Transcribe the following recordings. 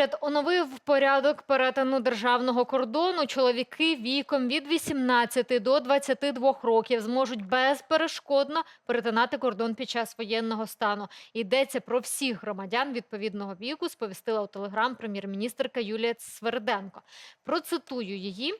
Уряд оновив порядок перетину державного кордону. Чоловіки віком від 18 до 22 років зможуть безперешкодно перетинати кордон під час воєнного стану. Йдеться про всіх громадян відповідного віку. Сповістила у телеграм прем'єр-міністрка Юлія Сверденко. Процитую її.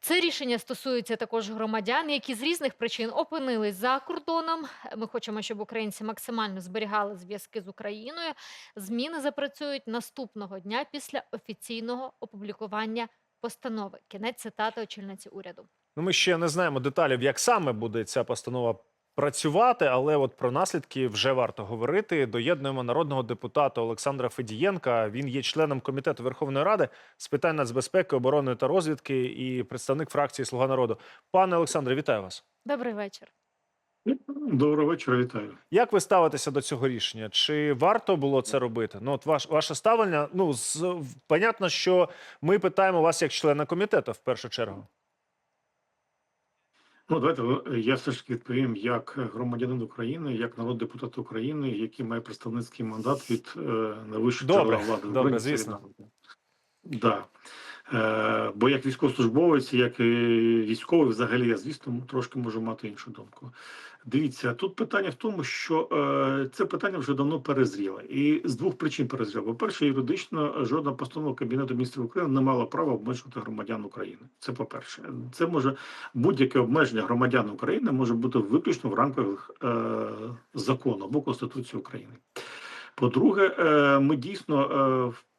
Це рішення стосується також громадян, які з різних причин опинились за кордоном. Ми хочемо, щоб українці максимально зберігали зв'язки з Україною. Зміни запрацюють наступного дня після офіційного опублікування постанови. Кінець цитати очільниці уряду. Ну, ми ще не знаємо деталів, як саме буде ця постанова працювати, але от про наслідки вже варто говорити. Доєднуємо народного депутата Олександра Федієнка. Він є членом комітету Верховної Ради з питань нацбезпеки, оборони та розвідки і представник фракції Слуга народу. Пане Олександре, вітаю вас. Добрий вечір. Доброго вечора, вітаю. Як ви ставитеся до цього рішення? Чи варто було це робити? Ну, от ваш ваше ставлення. Ну з понятно, що ми питаємо вас як члена комітету в першу чергу. Ну, давайте е, я все ж таки відповім як громадянин України, як народ депутат України, який має представницький мандат від е, найвищого влади. добре, звісно. Да. Е, бо як військовослужбовець, як військовий, взагалі, я звісно трошки можу мати іншу думку. Дивіться, тут питання в тому, що е, це питання вже давно перезріло, і з двох причин перезріло. По-перше, юридично жодна постанова Кабінету міністрів України не мала права обмежувати громадян України. Це по-перше, це може будь-яке обмеження громадян України може бути виключно в рамках е, закону або Конституції України. По-друге, ми дійсно е,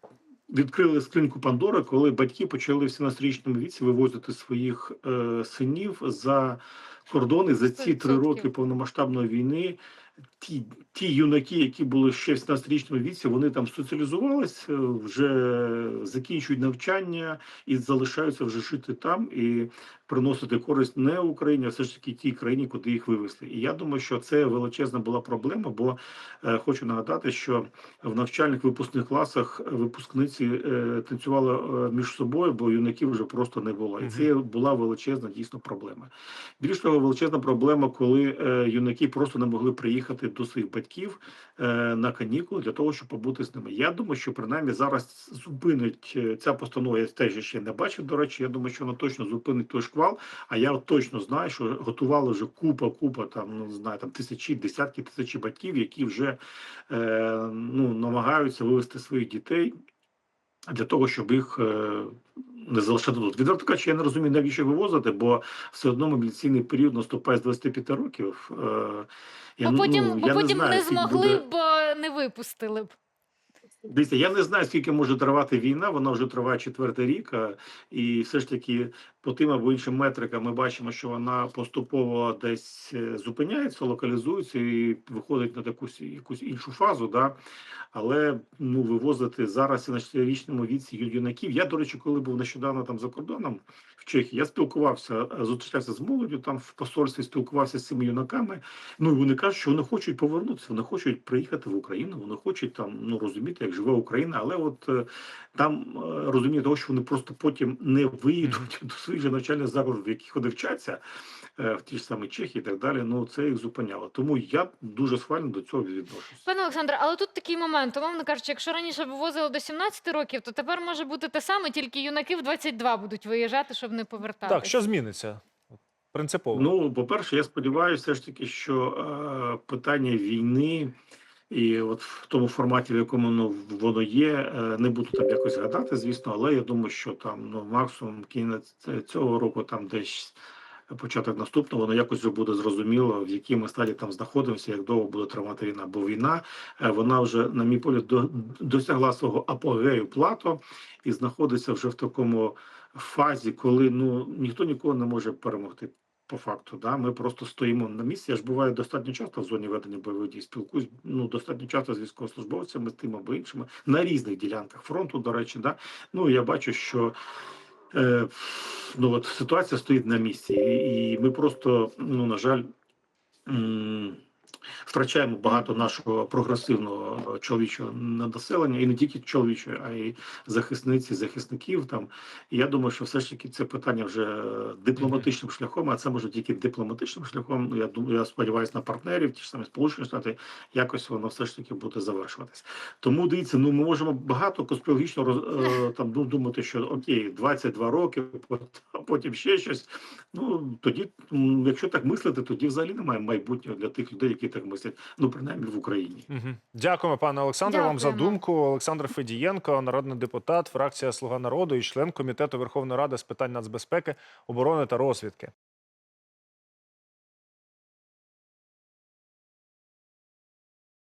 відкрили скриньку Пандори, коли батьки почали в 17-річному віці вивозити своїх е, синів за кордони за ці три роки повномасштабної війни. Ті, ті юнаки, які були ще в 17-річному віці, вони там соціалізувались, е, вже закінчують навчання і залишаються вже жити там і приносити користь не Україні, а все ж таки тій країні, куди їх вивезли. І я думаю, що це величезна була проблема, бо е, хочу нагадати, що в навчальних випускних класах випускниці е, танцювали е, між собою, бо юнаків вже просто не було. І це була величезна дійсно проблема. Більш того, величезна проблема, коли е, юнаки просто не могли приїхати до своїх батьків е, на канікули для того, щоб побути з ними. Я думаю, що принаймні зараз зупинить е, ця постанова. Я теж ще не бачив. До речі, я думаю, що вона точно зупинить той шквал. А я точно знаю, що готували вже купа, купа там ну не знаю, там тисячі, десятки тисячі батьків, які вже е, ну намагаються вивести своїх дітей для того, щоб їх не залишати тут. Відверто кажучи, я не розумію, навіщо вивозити, бо все одно мобілізаційний період наступає з 25 років. Е, я, Бо потім, ну, бо я потім не, знаю, не змогли буде- б, е, не випустили б. Дивіться, я не знаю, скільки може тривати війна. Вона вже триває четвертий рік, і все ж таки по тим або іншим метрикам ми бачимо, що вона поступово десь е, зупиняється, локалізується і виходить на такусь якусь іншу фазу. Да? Але ну вивозити зараз на 4-річному віці юнаків. Я, до речі, коли був нещодавно там за кордоном в Чехії, я спілкувався, е, зустрічався з молоддю там в посольстві, спілкувався з цими юнаками. Ну і вони кажуть, що вони хочуть повернутися, вони хочуть приїхати в Україну, вони хочуть там ну розуміти, як живе Україна, але от е, там е, розуміє того, що вони просто потім не виїдуть до своїх же навчальних закладів, в яких вони вчаться, е, в ті ж самі Чехії і так далі. Ну це їх зупиняло. Тому я дуже схвально до цього відношусь. Пане Олександре, але тут такий момент, умовно кажучи, якщо раніше вивозили до 17 років, то тепер може бути те саме, тільки юнаки в 22 будуть виїжджати, щоб не повертатися. Так, що зміниться? Принципово. Ну, по-перше, я сподіваюся, все ж таки, що е, питання війни. І от в тому форматі, в якому воно, воно є, е, не буду там якось гадати, звісно, але я думаю, що там ну максимум кінець цього року, там десь початок наступного, воно якось буде зрозуміло, в якій ми стадії там знаходимося, як довго буде тривати війна. Бо війна е, вона вже, на мій погляд, до, досягла свого апогею плато і знаходиться вже в такому фазі, коли ну ніхто нікого не може перемогти. По факту, да, ми просто стоїмо на місці. Я ж буваю достатньо часто в зоні ведення бойових дій. Спілкуюсь ну достатньо часто з військовослужбовцями, з тим або іншими на різних ділянках фронту. До речі, да. Ну я бачу, що е, ну от ситуація стоїть на місці, і, ми просто, ну на жаль, втрачаємо багато нашого прогресивного чоловічого населення, і не тільки чоловічого, а й захисниці, захисників. Там і я думаю, що все ж таки це питання вже дипломатичним шляхом, а це може тільки дипломатичним шляхом. Ну, Я думаю, я сподіваюся на партнерів, ті ж самі Сполучені Штати, якось воно все ж таки буде завершуватись. Тому дивіться, ну ми можемо багато конспірологічно роз, е, там ду- думати, що окей, 22 роки, а потім ще щось. Ну тоді, якщо так мислити, тоді взагалі немає майбутнього для тих людей, які так мислять. Ну принаймні в Україні. Угу. Дякуємо, пане Олександре, вам за думку. Олександр Федієнко, народний депутат, фракція Слуга народу і член комітету Верховної Ради з питань нацбезпеки, оборони та розвідки.